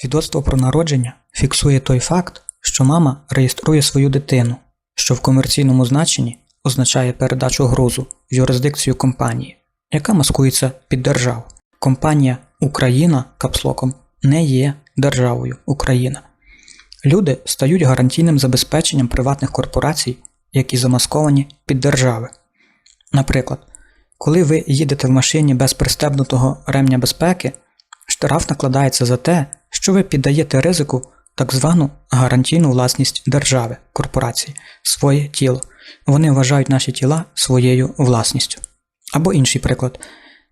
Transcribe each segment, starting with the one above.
Свідоцтво про народження фіксує той факт, що мама реєструє свою дитину, що в комерційному значенні означає передачу грузу в юрисдикцію компанії, яка маскується під державу. Компанія Україна капслоком не є державою Україна. Люди стають гарантійним забезпеченням приватних корпорацій, які замасковані під держави. Наприклад, коли ви їдете в машині без пристебнутого ремня безпеки, штраф накладається за те, що ви піддаєте ризику так звану гарантійну власність держави, корпорації, своє тіло. Вони вважають наші тіла своєю власністю. Або інший приклад: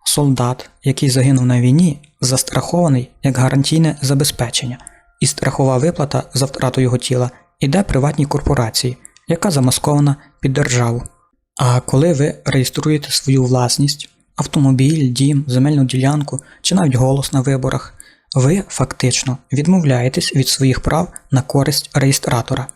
солдат, який загинув на війні, застрахований як гарантійне забезпечення, і страхова виплата за втрату його тіла іде приватній корпорації, яка замаскована під державу. А коли ви реєструєте свою власність, автомобіль, дім, земельну ділянку чи навіть голос на виборах, ви фактично відмовляєтесь від своїх прав на користь реєстратора.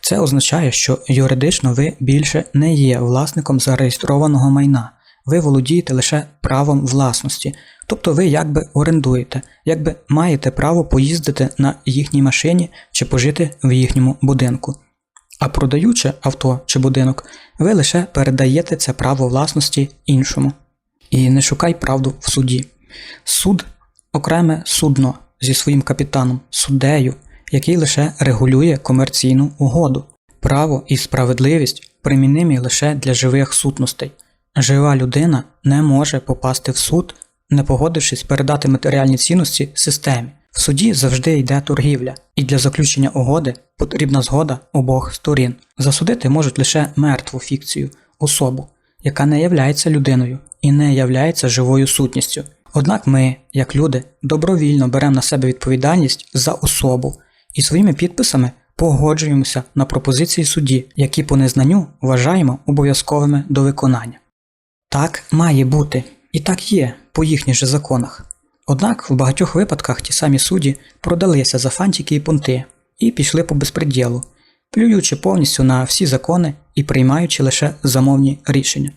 Це означає, що юридично ви більше не є власником зареєстрованого майна, ви володієте лише правом власності, тобто ви якби орендуєте, якби маєте право поїздити на їхній машині чи пожити в їхньому будинку. А продаючи авто чи будинок, ви лише передаєте це право власності іншому. І не шукай правду в суді. Суд окреме судно зі своїм капітаном, суддею, який лише регулює комерційну угоду. Право і справедливість примінимі лише для живих сутностей. Жива людина не може попасти в суд, не погодившись передати матеріальні цінності системі. В суді завжди йде торгівля, і для заключення угоди потрібна згода обох сторін. Засудити можуть лише мертву фікцію, особу, яка не являється людиною і не являється живою сутністю. Однак ми, як люди, добровільно беремо на себе відповідальність за особу і своїми підписами погоджуємося на пропозиції судді, які по незнанню вважаємо обов'язковими до виконання. Так має бути, і так є по їхніх же законах. Однак в багатьох випадках ті самі судді продалися за фантики і понти і пішли по безпреділу, плюючи повністю на всі закони і приймаючи лише замовні рішення.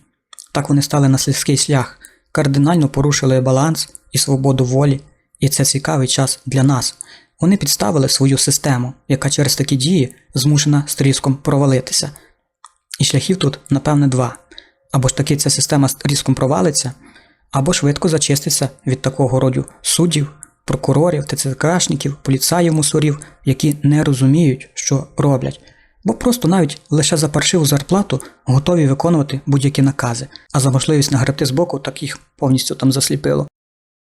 Так вони стали на слизький шлях, кардинально порушили баланс і свободу волі, і це цікавий час для нас. Вони підставили свою систему, яка через такі дії змушена з тріском провалитися. І шляхів тут, напевне, два. Або ж таки ця система з тріском провалиться, або швидко зачиститься від такого роду суддів, прокурорів, ТЦКшників, поліцаїв мусорів, які не розуміють, що роблять, бо просто навіть лише за паршиву зарплату готові виконувати будь-які накази, а за можливість нагребти збоку так їх повністю там засліпило.